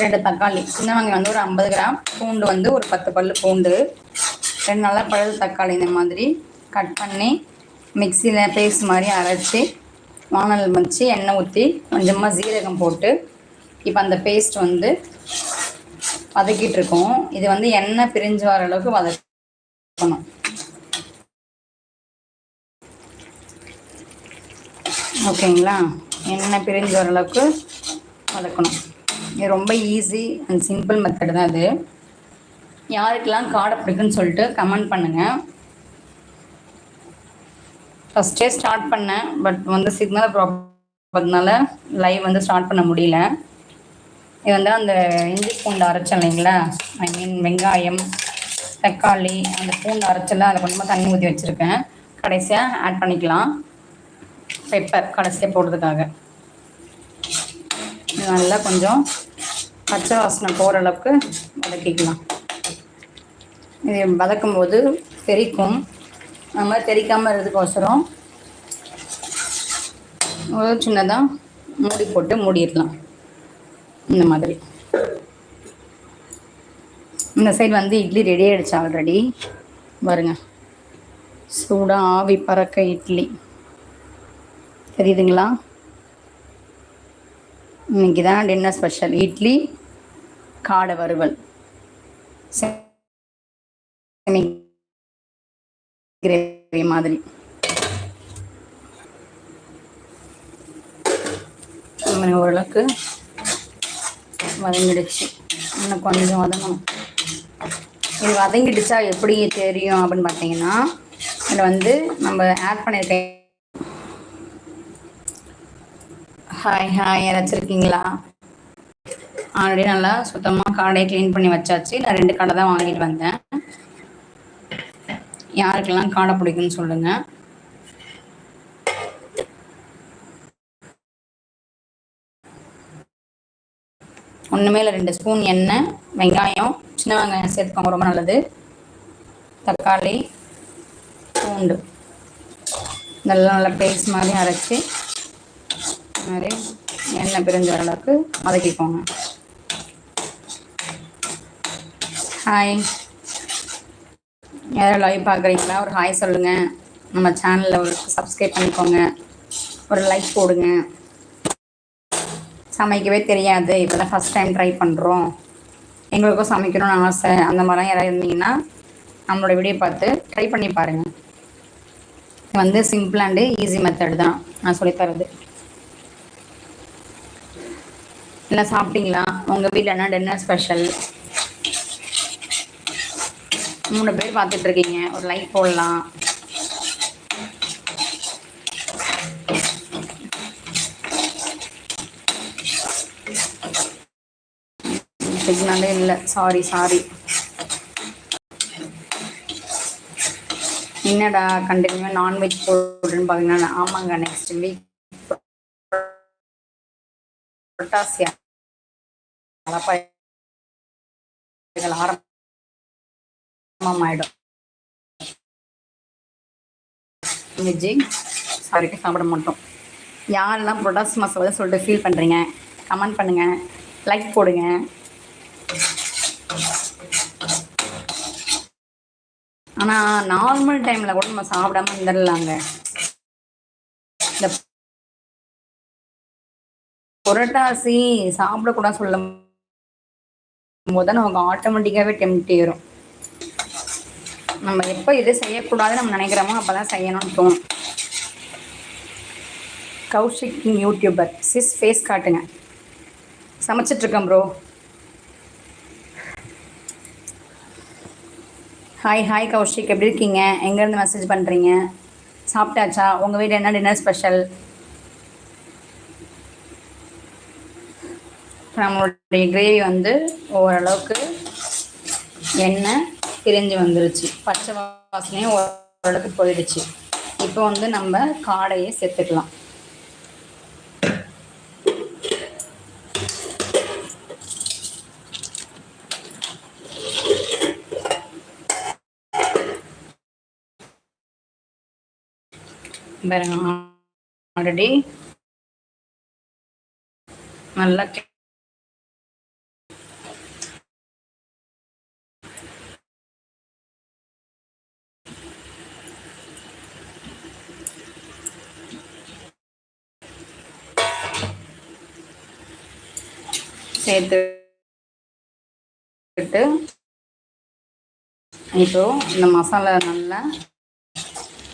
ரெண்டு தக்காளி. சின்ன வெங்காயம் வந்து ஒரு ஐம்பது கிராம். பூண்டு வந்து ஒரு பத்து பல் பூண்டு. ரெண்டு நல்லா பழுது தக்காளி இந்த மாதிரி கட் பண்ணி மிக்சியில் பேஸ்ட் மாதிரி அரைச்சி வானல் வச்சு எண்ணெய் ஊற்றி கொஞ்சமாக சீரகம் போட்டு இப்போ அந்த பேஸ்ட் வந்து வதக்கிட்டு இருக்கோம். இது வந்து எண்ணெய் பிரிஞ்சு வர அளவுக்கு வதக்கணும். ஓகேங்களா? எண்ணெய் பிரிஞ்சு வர அளவுக்கு வதக்கணும். இது ரொம்ப ஈஸி அண்ட் சிம்பிள் மெத்தட் தான் இது. யாருக்கெல்லாம் காடை பிடிக்குன்னு சொல்லிட்டு கமெண்ட் பண்ணுங்கள் ஃபஸ்ட்டே ஸ்டார்ட் பண்ணேன் பட் வந்து சிக்னல் ப்ராப்ளம்னால லைவ் வந்து ஸ்டார்ட் பண்ண முடியல. இது வந்து அந்த இஞ்சி பூண்டு அரைச்சல் இல்லைங்களா? ஐ மீன் வெங்காயம் தக்காளி அந்த பூண்டு அரைச்சல அதில் கொஞ்சமாக தண்ணி ஊற்றி வச்சுருக்கேன். கடைசியாக ஆட் பண்ணிக்கலாம். பெப்பர் கடைசியாக போடுறதுக்காக. இது நல்லா கொஞ்சம் பச்சை வாசனை போகிற அளவுக்கு வதக்கிக்கலாம். இது வதக்கும்போது போது அது மாதிரி தெரிக்காமல் இருக்கிறதுக்கோசரம் ஒரு சின்னதாக மூடி போட்டு மூடிடலாம். இந்த மாதிரி. இந்த சைடு வந்து இட்லி ரெடி ஆகிடுச்சு ஆல்ரெடி பாருங்க. சூடாக ஆவி பறக்க இட்லி. தெரியுதுங்களா? இன்னைக்கு தான் டின்னர் ஸ்பெஷல் இட்லி காடை வறுவல். கிரேவி மாதிரி. ஓரளவுக்கு வதங்கிடுச்சு. இன்னும் கொஞ்சம் வதங்கணும். இது வதங்கிடுச்சா எப்படி தெரியும் அப்படின்னு பார்த்தீங்கன்னா இதில் வந்து நம்ம ஆட் பண்ணியிருக்க ஹாய் ஹாய் யாராச்சும் ஆல்ரெடி நல்லா சுத்தமாக காடையை க்ளீன் பண்ணி வச்சாச்சு. நான் ரெண்டு கடை தான் வாங்கிட்டு வந்தேன். யாருக்கெல்லாம் காடை பிடிக்கும்னு சொல்லுங்கள் ஒன்றுமே இல்லை ரெண்டு ஸ்பூன் எண்ணெய் வெங்காயம் சின்ன வெங்காயம் சேர்த்துக்கோங்க ரொம்ப நல்லது. தக்காளி பூண்டு. நல்லா நல்லா பேஸ்ட் மாதிரி அரைச்சி மாதிரி எண்ணெய் பிரிஞ்ச வர அளவுக்கு வதக்கிக்கோங்க ஹாய் யாரும் லைவ் பார்க்குறீங்களா? ஒரு ஹாய் சொல்லுங்கள் நம்ம சேனலில் ஒரு சப்ஸ்கிரைப் பண்ணிக்கோங்க. ஒரு லைக் போடுங்க. சமைக்கவே தெரியாது. இப்போ தான் ஃபஸ்ட் டைம் ட்ரை பண்ணுறோம் எங்களுக்கும் சமைக்கணும்னு ஆசை. அந்த மாதிரிலாம் யாராவது இருந்தீங்கன்னா நம்மளோட வீடியோ பார்த்து ட்ரை பண்ணி பாருங்கள் இது வந்து சிம்பிள் அண்டு ஈஸி மெத்தட் தான். நான் சொல்லித்தரது என்ன சாப்பிட்டீங்களா? உங்கள் வீட்டில் என்ன டின்னர் ஸ்பெஷல் மூணு பேர் பார்த்துட்டு இருக்கீங்க. ஒரு லைக் போடலாம். சிக்னலே இல்லை. சாரி சாரி என்னடா கண்டினியூ நான்வெஜ் போடுன்னு பார்த்தீங்கன்னா ஆமாங்க நெக்ஸ்ட் வீக் பொட்டாசியா ஆரம்பமாயிடும். வெஜ்ஜி சாரிக்கு சாப்பிட மாட்டோம். யாரெல்லாம் பொட்டாசி மசாலா சொல்லிட்டு ஃபீல் பண்ணுறீங்க கமெண்ட் பண்ணுங்கள் லைக் போடுங்க. ஆனால் நார்மல் டைமில் கூட நம்ம சாப்பிடாம இருந்துடலாங்க. இந்த புரட்டாசி சாப்பிடக்கூடாது சொல்ல போது தான் நமக்கு ஆட்டோமேட்டிக்காகவே டெம்ட் ஏறும். நம்ம எப்போ எது செய்யக்கூடாதுன்னு நம்ம நினைக்கிறோமோ அப்போ தான் செய்யணும்னு தோணும். கௌஷிக் யூடியூபர் சிஸ் ஃபேஸ் காட்டுங்க. சமைச்சிட்ருக்கேன் ப்ரோ ஹாய் ஹாய் கௌஷிக் எப்படி இருக்கீங்க? எங்கேருந்து மெசேஜ் பண்ணுறீங்க சாப்பிட்டாச்சா? உங்கள் வீட்டில் என்ன டின்னர் ஸ்பெஷல் நம்மளுடைய கிரேவி வந்து ஓரளவுக்கு எண்ணெய் பிரிஞ்சு வந்துருச்சு. பச்சை வாசனையும் ஓரளவுக்கு போயிடுச்சு. இப்போ வந்து நம்ம காடையை சேர்த்துக்கலாம். பாருங்க ஆல்ரெடி நல்லா சேர்த்து விட்டு இப்போ இந்த மசாலா நல்லா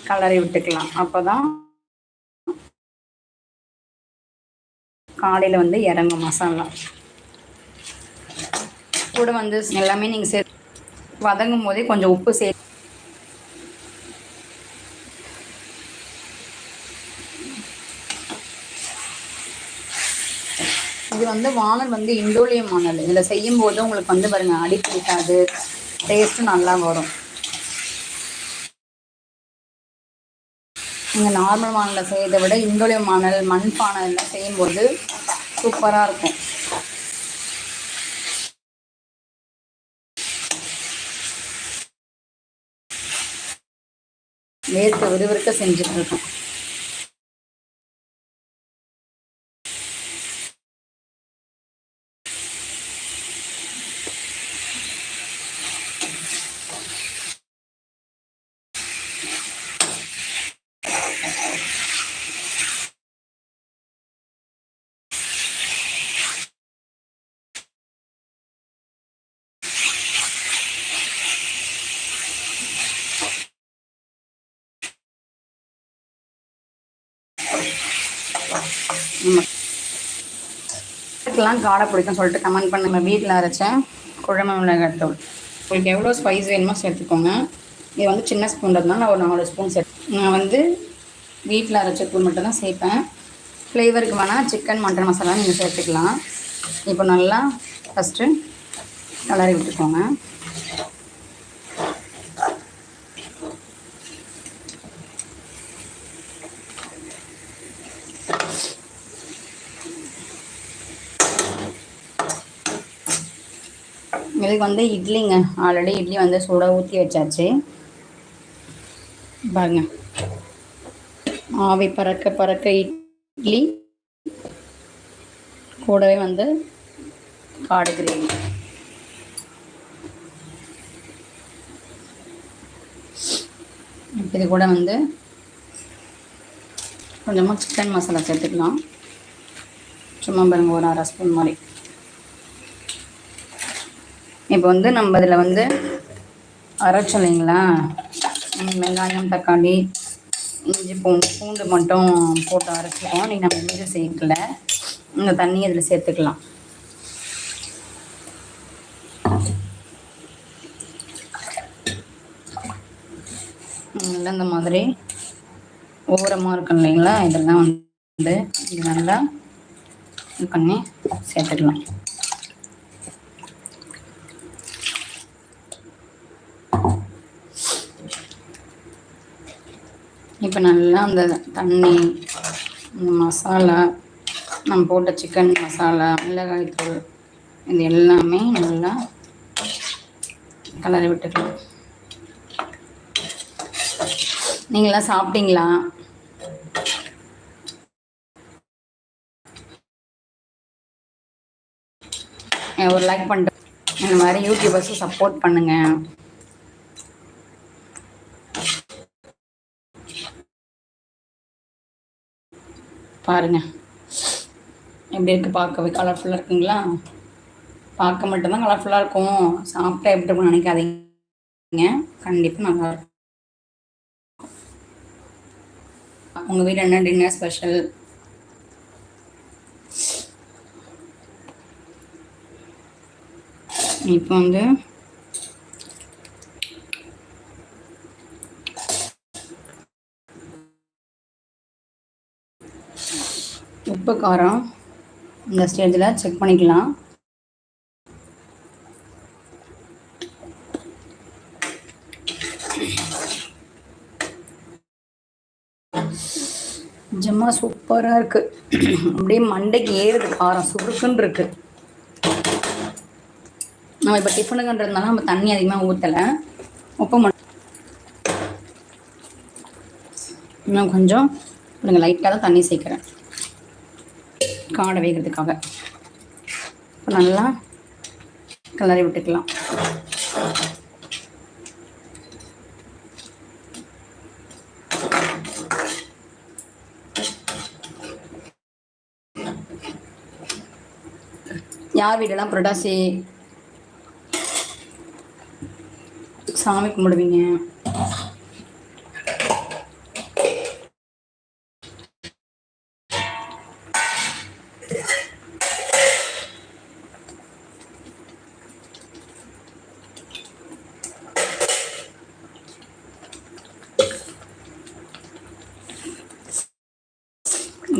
கலரி விட்டுக்கலாம். அப்போதான் காலையில் வந்து இறங்கும் மசாலா. கூட வந்து எல்லாமே நீங்கள் சே வதங்கும் போதே கொஞ்சம் உப்பு சே வந்து வானல் வந்து இண்டோலியம் வானல். இதில் செய்யும் போது உங்களுக்கு வந்து பாருங்க அடி பிடிக்காது. டேஸ்ட்டும் நல்லா வரும். நீங்கள் நார்மல் வானலில் செய்யறதை விட இண்டோலியம் வானல் மண் பானை செய்யும்போது சூப்பராக இருக்கும். வேர்க்க விறுவிறுக்க செஞ்சுட்டு இருக்கோம். இதுக்கெல்லாம் காடை பிடிக்கும் சொல்லிட்டு கமெண்ட் பண்ணுங்க. வீட்டில் அரைச்ச குழம்பு மிளகாய்த்தூள். உங்களுக்கு எவ்வளோ ஸ்பைஸ் வேணுமோ சேர்த்துக்கோங்க. இது வந்து சின்ன ஸ்பூன் இருந்தால் நான் ஒரு நாலு ஸ்பூன் சேர்த்து நான் வந்து வீட்டில் அரைச்ச தூள் மட்டும் தான் சேர்ப்பேன் ஃப்ளேவருக்கு வேணால் சிக்கன் மட்டன் மசாலா நீங்கள் சேர்த்துக்கலாம். இப்போ நல்லா ஃபஸ்ட்டு கலரி விட்டுக்கோங்க. அதுக்கு வந்து இட்லிங்க. ஆல்ரெடி இட்லி வந்து சூடாக ஊற்றி வச்சாச்சு. பாருங்க. ஆவி பறக்க பறக்க இட்லி. கூடவே வந்து காடு கிரேவி. இது கூட வந்து கொஞ்சமாக சிக்கன் மசாலா சேர்த்துக்கலாம். சும்மா பாருங்க ஒரு அரை ஸ்பூன் மாதிரி. இப்போ வந்து நம்ம இதில் வந்து அரைச்சோம் இல்லைங்களா? வெங்காயம் தக்காளி இஞ்சி பூண்டு பூண்டு மட்டும் போட்டு அரைச்சிக்கோம் நீங்கள் நம்ம மீது சேர்க்கல. இந்த தண்ணி இதில் சேர்த்துக்கலாம். இந்த மாதிரி ஓரமாக இருக்கும் இல்லைங்களா? இதெல்லாம் வந்து இது நல்லா இது பண்ணி சேர்த்துக்கலாம். இப்போ நல்லா அந்த தண்ணி மசாலா நம்ம போட்ட சிக்கன் மசாலா மிளகாய்த்தூள் இது எல்லாமே நல்லா கலரி விட்டுக்கலாம். நீங்களாம் சாப்பிட்டீங்களா? ஒரு லைக் பண்ணிட்டு இந்த மாதிரி யூடியூபர்ஸும் சப்போர்ட் பண்ணுங்கள் பாருங்க. எப்படி இருக்குது பார்க்கவே கலர்ஃபுல்லாக இருக்குங்களா? பார்க்க மட்டும்தான் கலர்ஃபுல்லாக இருக்கும். சாப்பிட்டா எப்படி இருக்கும்னு நினைக்காதீங்க. கண்டிப்பாக நல்லா இருக்கும். உங்கள் வீட்டில் என்ன டின்னர் ஸ்பெஷல் இப்போ வந்து உப்பு காரம் இந்த ஸ்டேஜில் செக் பண்ணிக்கலாம். ஜம்மா சூப்பராக இருக்குது அப்படியே மண்டைக்கு ஏறுது காரம் சுருக்குன்னு இருக்குது நம்ம இப்போ டிஃபனுக்குன்றதுனால நம்ம தண்ணி அதிகமாக ஊற்றலை உப்பு மட்டும் இன்னும் கொஞ்சம் நீங்கள் லைட்டாக தான் தண்ணி சேர்க்குறேன். காடை வேகிறதுக்காக. நல்லா கிளறி விட்டுக்கலாம். யார் வீடெல்லாம் புரட்டாசி? சாமி கும்பிடுவீங்க.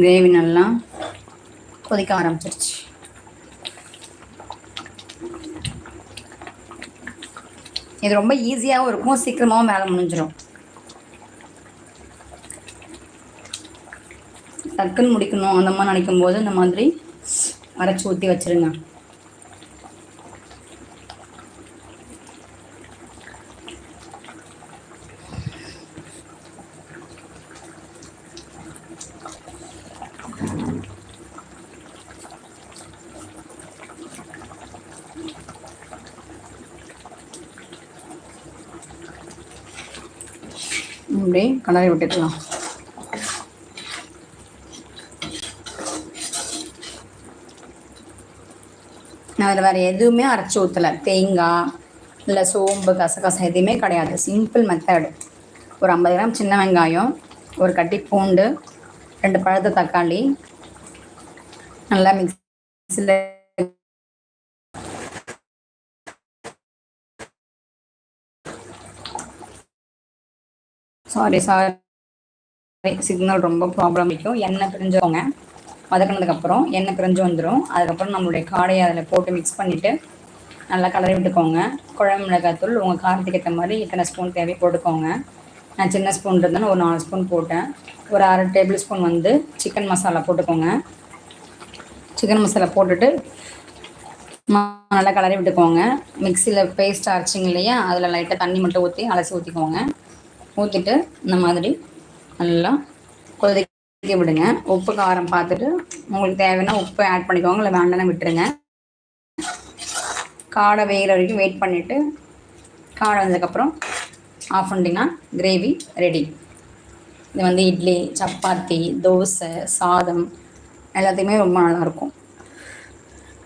கிரேவி நல்லா கொதிக்க ஆரம்பிச்சிருச்சு. இது ரொம்ப ஈஸியாகவும் இருக்கும் சீக்கிரமாகவும் வேலை முடிஞ்சிடும் டக்குன்னு முடிக்கணும் அந்த மாதிரி நினைக்கும் போது இந்த மாதிரி அரைச்சி ஊற்றி வச்சிருங்க அப்படியே கலரி விட்டுக்கலாம். நான் அதில் வேறு எதுவுமே அரைச்சி ஊற்றலை தேங்காய் இல்லை சோம்பு கசகசம் எதுவுமே கிடையாது. சிம்பிள் மெத்தடு ஒரு ஐம்பது கிராம் சின்ன வெங்காயம் ஒரு கட்டி பூண்டு ரெண்டு பழுத்த தக்காளி நல்லா மிக்ஸில் சாரி சாரி சிக்னல் ரொம்ப ப்ராப்ளம் வைக்கும் எண்ணெய் பிரிஞ்சவங்க வதக்கினதுக்கப்புறம் எண்ணெய் பிரிஞ்சு வந்துடும் அதுக்கப்புறம் நம்மளுடைய காடையை அதில் போட்டு மிக்ஸ் பண்ணிவிட்டு நல்லா கலரி விட்டுக்கோங்க. குழம்பு மிளகாத்தூள் உங்கள் காரத்துக்கு ஏற்ற மாதிரி எத்தனை ஸ்பூன் தேவை போட்டுக்கோங்க. நான் சின்ன ஸ்பூன் இருந்தாலும் ஒரு நாலு ஸ்பூன் போட்டேன். ஒரு அரை டேபிள் ஸ்பூன் வந்து சிக்கன் மசாலா போட்டுக்கோங்க. சிக்கன் மசாலா போட்டுட்டு நல்லா கலரி விட்டுக்கோங்க. மிக்சியில் பேஸ்ட் அரைச்சிங்க இல்லையா? அதில் லைட்டாக தண்ணி மட்டும் ஊற்றி அலசி ஊற்றிக்கோங்க ஊற்றிட்டு இந்த மாதிரி நல்லா கொதிக்க விடுங்க. உப்பு காரம் பார்த்துட்டு உங்களுக்கு தேவைன்னா உப்பு ஆட் பண்ணிக்கோங்க. இல்லை வேண்டாம் விட்டுருங்க. காடை வேகிற வரைக்கும் வெயிட் பண்ணிவிட்டு காடை வந்ததுக்கப்புறம் ஆஃப் பண்ணிட்டீங்கன்னா கிரேவி ரெடி இது வந்து இட்லி சப்பாத்தி தோசை சாதம் எல்லாத்தையுமே ரொம்ப நல்லாயிருக்கும்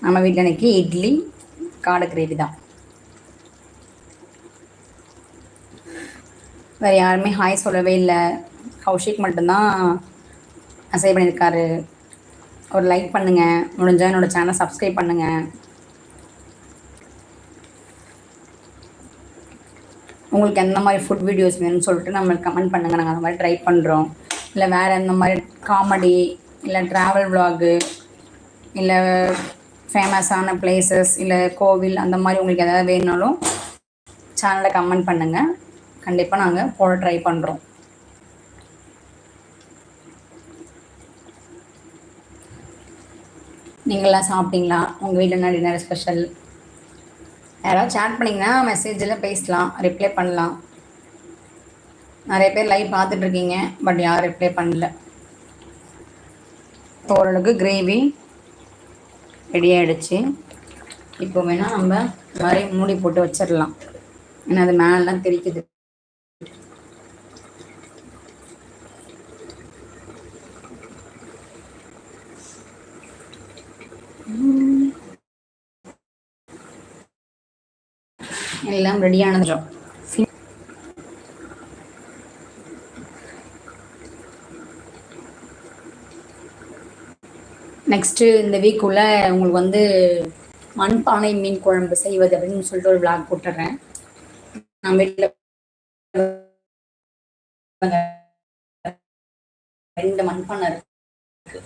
நம்ம வீட்டில் இன்றைக்கி இட்லி காடை கிரேவி தான். வேறு யாருமே ஹாய் சொல்லவே இல்லை. கௌஷிக் மட்டும்தான் அசை பண்ணியிருக்காரு ஒரு லைக் பண்ணுங்கள் முடிஞ்சால் என்னோடய சேனலை சப்ஸ்கிரைப் பண்ணுங்கள் உங்களுக்கு எந்த மாதிரி ஃபுட் வீடியோஸ் வேணும்னு சொல்லிட்டு நம்மளுக்கு கமெண்ட் பண்ணுங்கள் நாங்கள் அந்த மாதிரி ட்ரை பண்ணுறோம் இல்லை வேறு எந்த மாதிரி காமெடி இல்லை ட்ராவல் விலாகு இல்லை ஃபேமஸான பிளேசஸ் இல்லை கோவில் அந்த மாதிரி உங்களுக்கு எதாவது வேணுனாலும் சேனலில் கமெண்ட் பண்ணுங்கள் கண்டிப்பாக நாங்கள் போட ட்ரை பண்ணுறோம் நீங்களாம் சாப்பிட்டீங்களா? உங்கள் வீட்டில் என்ன டின்னர் ஸ்பெஷல் யாராவது சேட் பண்ணிங்கன்னா மெசேஜில் பேசலாம் ரிப்ளை பண்ணலாம். நிறைய பேர் லைவ் பார்த்துட்ருக்கீங்க பட் யாரும் ரிப்ளை பண்ணல. ஓரளவுக்கு கிரேவி ரெடி ஆகிடுச்சு இப்போ வேணால் நம்ம மாதிரி மூடி போட்டு வச்சிடலாம் ஏன்னா அது மேலாம் தெரிக்குது எல்லாம் ரெடியானதும் நெக்ஸ்ட்டு இந்த வீக்குள்ளே உங்களுக்கு வந்து மண்பானை மீன் குழம்பு செய்வது அப்படின்னு சொல்லிட்டு ஒரு விளாக் போட்டுறேன். நான் வீட்டில் ரெண்டு மண்பானை இருக்கு.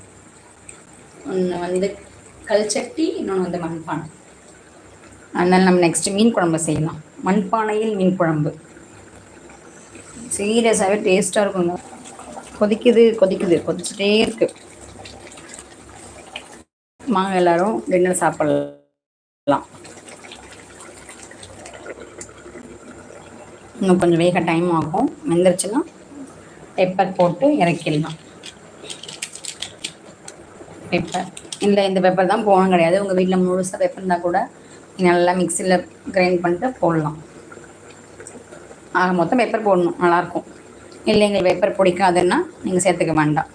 ஒன்று வந்து கல்ச்சட்டி இன்னொன்று வந்து மண்பானை. அதனால் நம்ம நெக்ஸ்ட்டு மீன் குழம்பு செய்யலாம். மண்பானையில் மீன் குழம்பு. சீரியஸாகவே டேஸ்ட்டாக இருக்குங்க. கொதிக்குது கொதிக்குது கொதிச்சுட்டே இருக்குது வாங்க எல்லோரும் டின்னர் சாப்பிடலாம். இன்னும் கொஞ்சம் வேக டைம் ஆகும். வெந்துருச்சுன்னா பெப்பர் போட்டு இறக்கிடலாம். பெப்பர் இல்லை இந்த பெப்பர் தான் போகணும் கிடையாது. உங்கள் வீட்டில் முழுசாக பெப்பர் இருந்தால் கூட நல்லா மிக்சியில் கிரைண்ட் பண்ணிட்டு போடலாம். ஆக மொத்தம் பெப்பர் போடணும். நல்லாயிருக்கும் இல்லை எங்களுக்கு பெப்பர் பிடிக்காதுன்னா நீங்கள் சேர்த்துக்க வேண்டாம்.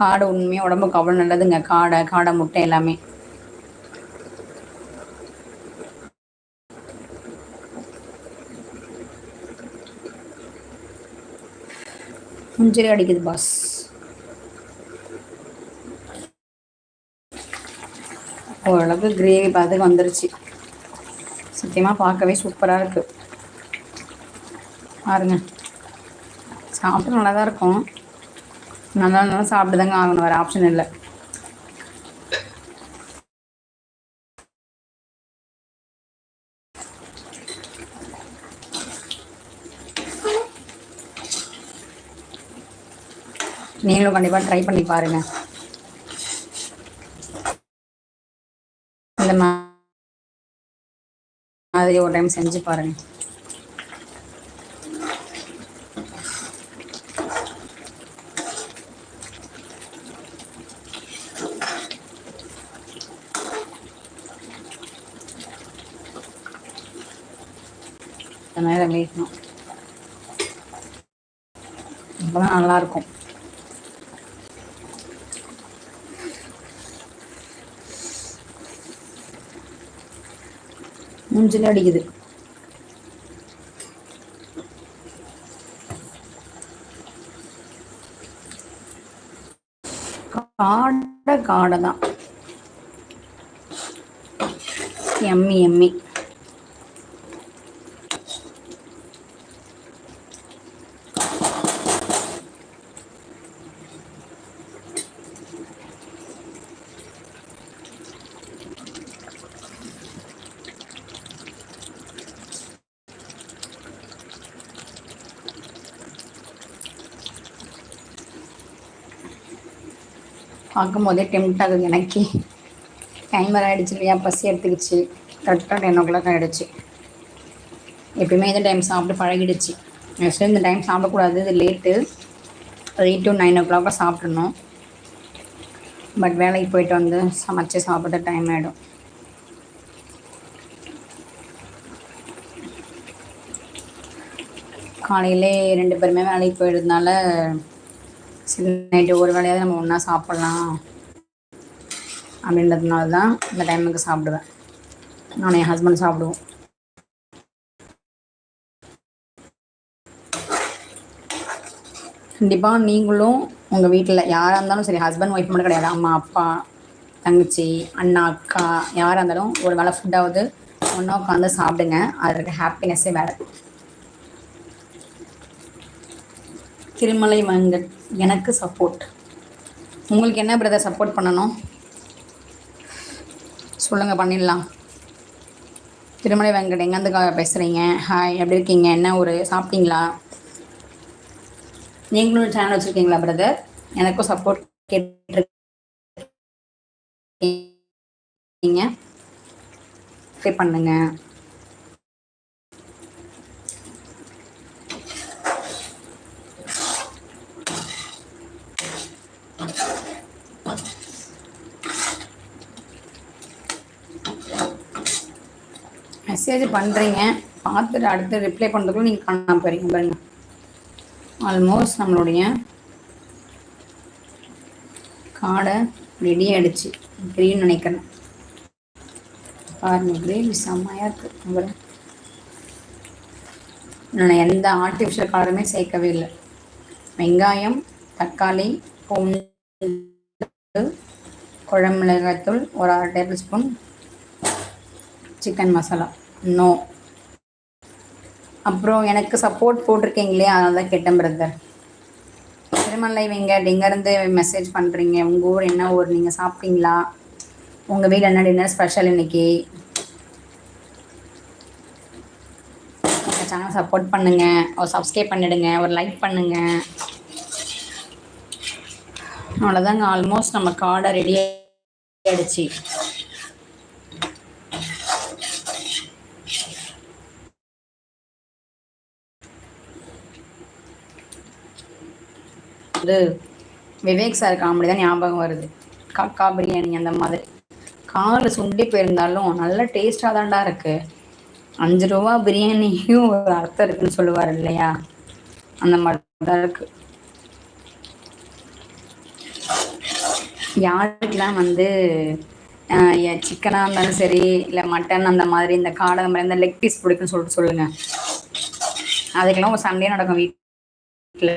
காடு உண்மையாக உடம்புக்கு அவ்வளோ நல்லதுங்க. காடை காடை முட்டை எல்லாமே. முஞ்சிரி அடிக்குது பாஸ் ஓரளவுக்கு கிரேவி பார்த்துக்கு வந்துருச்சு. சத்தியமாக பார்க்கவே சூப்பராக இருக்குது பாருங்க. சாப்பிட்டு நல்லா தான் இருக்கும். நல்லா நல்லா சாப்பிட்டு தாங்க ஆகணும். வேறு ஆப்ஷன் இல்லை. நீங்களும் கண்டிப்பாக ட்ரை பண்ணி பாருங்கள் இந்த மாதிரி ஒரு டைம் செஞ்சு பாருங்கள் நேரம் வீட்டணும் அப்போதான் நல்லாயிருக்கும் மூஞ்சில் அடிக்குது. காடை காடை தான் எம்மி எம்மி. பார்க்கும் போதே டெம்ட் ஆகுது எனக்கு. டைம் ஆகிடுச்சு இல்லையா? பசி எடுத்துக்கிச்சு. கரெக்டாக டென் ஓ கிளாக் ஆகிடுச்சு எப்பயுமே இந்த டைம் சாப்பிட்டு பழகிடுச்சு. ஆக்சுவலி இந்த டைம் சாப்பிடக்கூடாது. இது லேட்டு எயிட் டு நைன் ஓ கிளாக்காக சாப்பிட்றணும் பட் வேலைக்கு போயிட்டு வந்து சமைச்சு சாப்பிட டைம் ஆகிடும் காலையிலே ரெண்டு பேருமே வேலைக்கு போயிடுறதுனால சரி நைட்டு ஒரு வேலையாவது நம்ம ஒன்றா சாப்பிட்லாம் அப்படின்றதுனால தான் இந்த டைமுக்கு சாப்பிடுவேன். நான் என் ஹஸ்பண்ட் சாப்பிடுவோம். கண்டிப்பாக நீங்களும் உங்கள் வீட்டில் யாராக இருந்தாலும் சரி ஹஸ்பண்ட் ஒய்ஃப் மட்டும் கிடையாது. அம்மா அப்பா தங்கச்சி அண்ணா அக்கா யாராக இருந்தாலும் ஒரு வேலை ஃபுட்டாவது ஒன்றா உட்காந்து சாப்பிடுங்க. அதில் இருக்க ஹாப்பினஸ்ஸே வேறு. திருமலை மங்கட் எனக்கு சப்போர்ட் உங்களுக்கு என்ன பிரதர் சப்போர்ட் பண்ணணும்? சொல்லுங்கள் பண்ணிடலாம். திருமலை வெங்கட் எங்கேருந்து பேசுகிறீங்க ஹாய் எப்படி இருக்கீங்க? என்ன ஒரு சாப்பிட்டீங்களா? நீங்களும் சேனல் வச்சுருக்கீங்களா பிரதர் எனக்கும் சப்போர்ட் கேட்டுருக்கீங்க. பண்ணுங்கள் மெசேஜ் பண்ணுறீங்க பார்த்துட்டு அடுத்து ரிப்ளை பண்ணுறதுக்குள்ள நீங்கள் காணாமல் போகிறீங்க பாருங்க. ஆல்மோஸ்ட் நம்மளுடைய காடை ரெடி ஆகிடுச்சு தெரியும்னு நினைக்கிறேன். பாருங்க கிரேவி செம்மையாக இருக்குது நான் எந்த ஆர்டிஃபிஷியல் கலருமே சேர்க்கவே இல்லை. வெங்காயம் தக்காளி பூண்டு குழம்பு மிளகாய்த்தூள் ஒரு அரை tablespoon chicken masala no அப்புறம் எனக்கு சப்போர்ட் போட்டிருக்கீங்களே அதனால தான் கேட்டேன் பிரதர் திருமலை வைங்க எங்கேருந்து மெசேஜ் பண்ணுறீங்க உங்கள் ஊர் என்ன ஊர்? நீங்கள் சாப்பிட்டீங்களா? உங்கள் வீடு என்ன டின்னர் ஸ்பெஷல் இன்னைக்கு? சேனல் சப்போர்ட் பண்ணுங்கள் ஒரு சப்ஸ்கிரைப் பண்ணிடுங்க. ஒரு லைக் பண்ணுங்கள் அவ்வளோதாங்க ஆல்மோஸ்ட் நம்ம கார்டை ரெடி ஆகிடுச்சு வந்து விவேக் சார் காமெடி தான் ஞாபகம் வருது. காக்கா பிரியாணி அந்த மாதிரி. கால் சுண்டி போயிருந்தாலும் நல்ல டேஸ்டாக தான்டா இருக்கு. அஞ்சு ரூபா பிரியாணியும் ஒரு அர்த்தம் இருக்குன்னு சொல்லுவார் இல்லையா? அந்த மாதிரி தான் இருக்கு. யாருக்கெல்லாம் வந்து சிக்கனாக இருந்தாலும் சரி இல்லை மட்டன் அந்த மாதிரி இந்த காடை அந்த மாதிரி இந்த லெக் பீஸ் பிடிக்குன்னு சொல்லிட்டு சொல்லுங்கள் அதுக்கெல்லாம் ஒரு சண்டே நடக்கும் வீட்டில்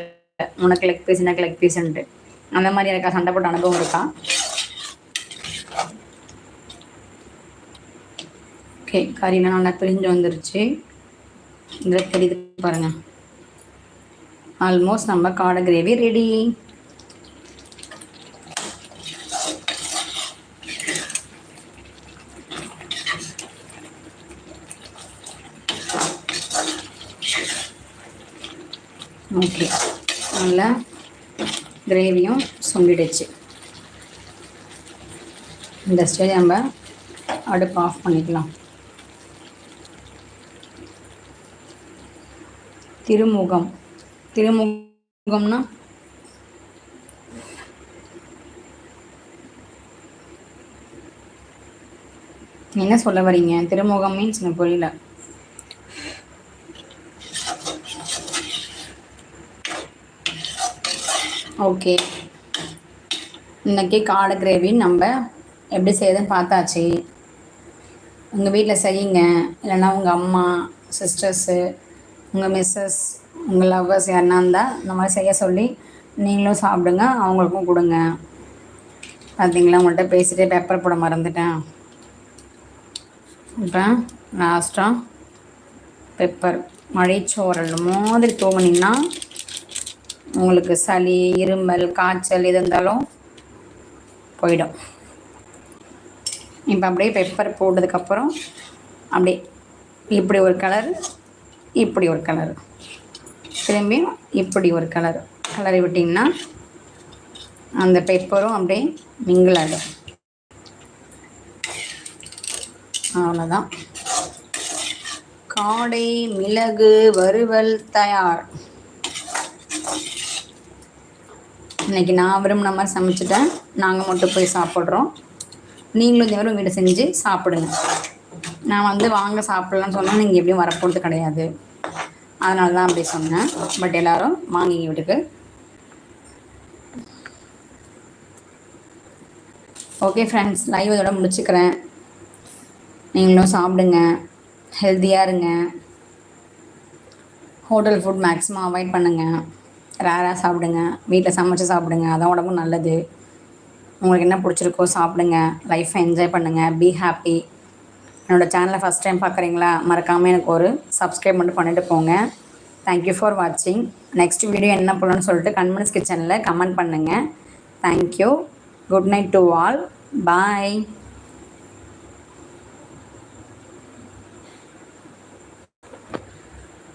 உனக்கு லெக் பீஸ் எனக்கு லெக் பீஸ்ன்ட்டு அந்த மாதிரி எனக்கு சண்டை போட்ட அனுபவம் இருக்கா? ஓகே கறிலாம் நல்லா பிரிஞ்சு வந்துருச்சு. இந்த தெரியுது பாருங்கள் ஆல்மோஸ்ட் நம்ம காடை கிரேவி ரெடி ஓகே நல்லா கிரேவியும் சுண்டிடுச்சு. இந்த ஸ்டேஜ் நம்ம அடுப்பு ஆஃப் பண்ணிக்கலாம். திருமுகம். திருமுகம்னா என்ன சொல்ல வரீங்க திருமுகம் மீன்ஸ் எனக்கு புரியல. ஓகே. இன்றைக்கி காடை கிரேவி நம்ம எப்படி செய்யுதுன்னு பார்த்தாச்சு. உங்கள் வீட்டில் செய்யுங்க. இல்லைன்னா உங்கள் அம்மா சிஸ்டர்ஸு உங்கள் மிஸ்ஸஸ் உங்கள் லவ்வர்ஸ் யாருன்னா இருந்தால் இந்த மாதிரி செய்ய சொல்லி நீங்களும் சாப்பிடுங்க அவங்களுக்கும் கொடுங்க. பார்த்தீங்களா உங்கள்கிட்ட பேசிகிட்டே பெப்பர் போட மறந்துட்டேன். இப்போ லாஸ்ட்டாக பெப்பர் மழைச்சோரல் மாதிரி தூங்கினீங்கன்னா உங்களுக்கு சளி இருமல் காய்ச்சல் எது இருந்தாலும் போயிடும். இப்போ அப்படியே பெப்பர் போட்டதுக்கப்புறம் அப்படியே இப்படி ஒரு கலர் இப்படி ஒரு கலர் திரும்பியும் இப்படி ஒரு கலர் கலரி விட்டிங்கன்னா அந்த பெப்பரும் அப்படியே மிங்கிள் ஆகிடும் அவ்வளோதான் காடை மிளகு வறுவல் தயார். இன்றைக்கி நான் விரும்பின மாதிரி சமைச்சிட்டேன் நாங்கள் மட்டும் போய் சாப்பிட்றோம். நீங்களும் இந்த மாதிரி வீடு செஞ்சு சாப்பிடுங்க. நான் வந்து வாங்க சாப்பிட்லான்னு சொன்னால் நீங்கள் எப்படியும் வரப்போகிறது கிடையாது. அதனால தான் அப்படி சொன்னேன். பட் எல்லோரும் வாங்கிங்க வீட்டுக்கு. ஓகே ஃப்ரெண்ட்ஸ் லைவ் இதோட முடிச்சுக்கிறேன். நீங்களும் சாப்பிடுங்க. ஹெல்த்தியாக இருங்க. ஹோட்டல் ஃபுட் மேக்ஸிமம் அவாய்ட் பண்ணுங்கள் ரேராக சாப்பிடுங்க. வீட்டில் சமைச்சு சாப்பிடுங்க. அதான் உடம்பும் நல்லது. உங்களுக்கு என்ன பிடிச்சிருக்கோ சாப்பிடுங்க. லைஃப்பை என்ஜாய் பண்ணுங்கள் பி ஹாப்பி என்னோடய சேனலை ஃபஸ்ட் டைம் பார்க்குறீங்களா மறக்காமல் எனக்கு ஒரு சப்ஸ்கிரைப் மட்டும் பண்ணிட்டு போங்க. தேங்க்யூ ஃபார் வாட்சிங் நெக்ஸ்ட் வீடியோ என்ன பண்ணணும்னு சொல்லிட்டு கன்மன்ஸ் கிச்சனில் கமெண்ட் பண்ணுங்கள் thank you good night to all bye